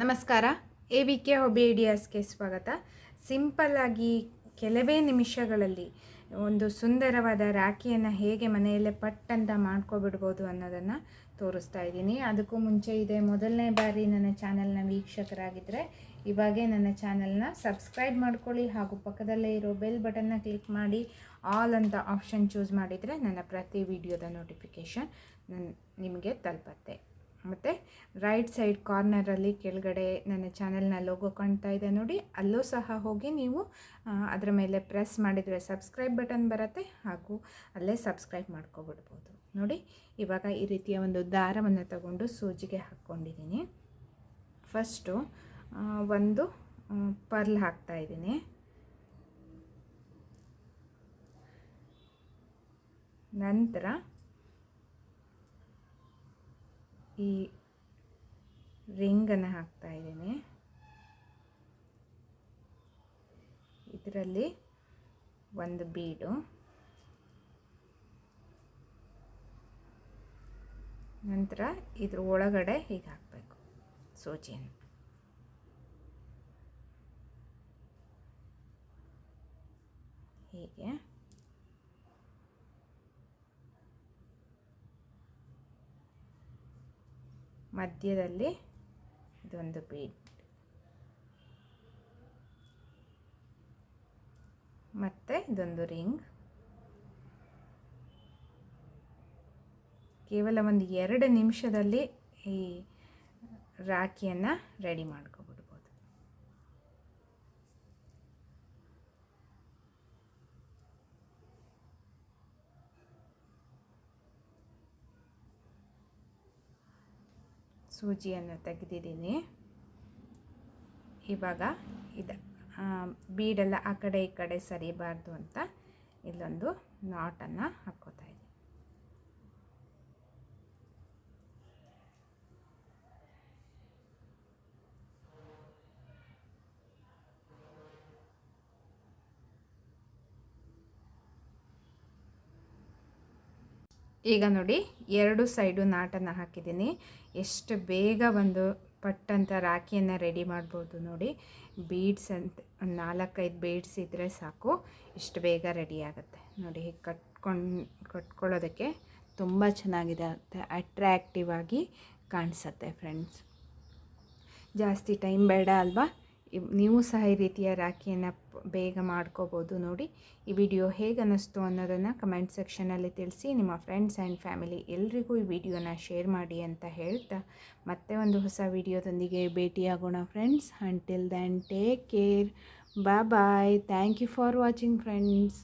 ನಮಸ್ಕಾರ. A V K hobby ಐಡಿಯಾಸ್ಗೆ ಸ್ವಾಗತ. ಸಿಂಪಲ್ಲಾಗಿ ಕೆಲವೇ ನಿಮಿಷಗಳಲ್ಲಿ ಒಂದು ಸುಂದರವಾದ ರಾಖಿಯನ್ನು ಹೇಗೆ ಮನೆಯಲ್ಲೇ ಪಟ್ಟಂತ ಮಾಡ್ಕೊಬಿಡ್ಬೋದು ಅನ್ನೋದನ್ನು ತೋರಿಸ್ತಾ ಇದ್ದೀನಿ. ಅದಕ್ಕೂ ಮುಂಚೆ ಇದೆ ಮೊದಲನೇ ಬಾರಿ ನನ್ನ ಚಾನಲ್ನ ವೀಕ್ಷಕರಾಗಿದ್ದರೆ ಇವಾಗೇ ನನ್ನ ಚಾನಲ್ನ ಸಬ್ಸ್ಕ್ರೈಬ್ ಮಾಡ್ಕೊಳ್ಳಿ ಹಾಗೂ ಪಕ್ಕದಲ್ಲೇ ಇರೋ ಬೆಲ್ ಬಟನ್ನ ಕ್ಲಿಕ್ ಮಾಡಿ ಆಲ್ ಅಂತ ಆಪ್ಷನ್ ಚೂಸ್ ಮಾಡಿದರೆ ನನ್ನ ಪ್ರತಿ ವಿಡಿಯೋದ ನೋಟಿಫಿಕೇಷನ್ ನಿಮಗೆ ತಲುಪತ್ತೆ. ಮತ್ತು ರೈಟ್ ಸೈಡ್ ಕಾರ್ನರಲ್ಲಿ ಕೆಳಗಡೆ ನನ್ನ ಚಾನೆಲ್ನ ಲೋಗೋ ಕಾಣ್ತಾ ಇದೆ ನೋಡಿ. ಅಲ್ಲೂ ಸಹ ಹೋಗಿ ನೀವು ಅದರ ಮೇಲೆ ಪ್ರೆಸ್ ಮಾಡಿದರೆ ಸಬ್ಸ್ಕ್ರೈಬ್ ಬಟನ್ ಬರುತ್ತೆ ಹಾಗೂ ಅಲ್ಲೇ ಸಬ್ಸ್ಕ್ರೈಬ್ ಮಾಡ್ಕೊಬಿಡ್ಬೋದು. ನೋಡಿ, ಇವಾಗ ಈ ರೀತಿಯ ಒಂದು ದಾರವನ್ನು ತಗೊಂಡು ಸೂಜಿಗೆ ಹಾಕ್ಕೊಂಡಿದ್ದೀನಿ. ಫಸ್ಟು ಒಂದು ಪರ್ಲ್ ಹಾಕ್ತಾ ಇದ್ದೀನಿ. ನಂತರ ಈ ರಿಂಗನ್ನು ಹಾಕ್ತಾ ಇದ್ದೀನಿ. ಇದರಲ್ಲಿ ಒಂದು ಬೀಡು. ನಂತರ ಇದ್ರ ಒಳಗಡೆ ಹೀಗೆ ಹಾಕಬೇಕು ಸೂಜಿಯನ್ನು. ಹೀಗೆ. ಮಧ್ಯದಲ್ಲಿ ಇದೊಂದು ಬೀಡ್ ಮತ್ತು ಇದೊಂದು ರಿಂಗ್. ಕೇವಲ ಒಂದು ಎರಡು ನಿಮಿಷದಲ್ಲಿ ಈ ರಾಖಿಯನ್ನು ರೆಡಿ ಮಾಡ್ಕೊಬಿಡ್ಬೋದು ಸೂಜಿಯನ್ನು ತೆಗೆದಿದ್ದೀನಿ. ಇವಾಗ ಇದು ಬೀಡೆಲ್ಲ ಆ ಕಡೆ ಈ ಕಡೆ ಸರಿಬಾರ್ದು ಅಂತ ಇಲ್ಲೊಂದು ನಾಟನ್ನು ಹಾಕ್ಕೋತಾ ಇದ್ದೀನಿ ಈಗ ನೋಡಿ, ಎರಡು ಸೈಡು ನಾಟನ್ನು ಹಾಕಿದ್ದೀನಿ. ಎಷ್ಟು ಬೇಗ ಒಂದು ಪಟ್ಟಂತ ರಾಖಿಯನ್ನು ರೆಡಿ ಮಾಡ್ಬೋದು ನೋಡಿ. ಬೀಡ್ಸ್ ಅಂತ ಒಂದು ನಾಲ್ಕೈದು ಬೀಡ್ಸ್ ಇದ್ದರೆ ಸಾಕು. ಇಷ್ಟು ಬೇಗ ರೆಡಿ ಆಗುತ್ತೆ. ನೋಡಿ, ಹೀಗೆ ಕಟ್ಕೊಂಡು, ಕಟ್ಕೊಳ್ಳೋದಕ್ಕೆ ತುಂಬ ಚೆನ್ನಾಗಿದೆ ಅಟ್ರ್ಯಾಕ್ಟಿವ್ ಆಗಿ ಕಾಣಿಸುತ್ತೆ ಫ್ರೆಂಡ್ಸ್. ಜಾಸ್ತಿ ಟೈಮ್ ಬೇಡ ಅಲ್ವಾ? ನೀವು ಸಹ ಈ ರೀತಿಯ ರಾಖಿಯನ್ನು ಬೇಗ ಮಾಡ್ಕೋಬೋದು ನೋಡಿ. ಈ ವಿಡಿಯೋ ಹೇಗೆ ಅನ್ನಿಸ್ತು ಅನ್ನೋದನ್ನು ಕಮೆಂಟ್ ಸೆಕ್ಷನಲ್ಲಿ ತಿಳಿಸಿ. ನಿಮ್ಮ ಫ್ರೆಂಡ್ಸ್ ಆ್ಯಂಡ್ ಫ್ಯಾಮಿಲಿ ಎಲ್ರಿಗೂ ಈ ವಿಡಿಯೋನ ಶೇರ್ ಮಾಡಿ ಅಂತ ಹೇಳ್ತಾ, ಮತ್ತೆ ಒಂದು ಹೊಸ ವಿಡಿಯೋದೊಂದಿಗೆ ಭೇಟಿಯಾಗೋಣ friends. Until then take care bye bye thank you for watching friends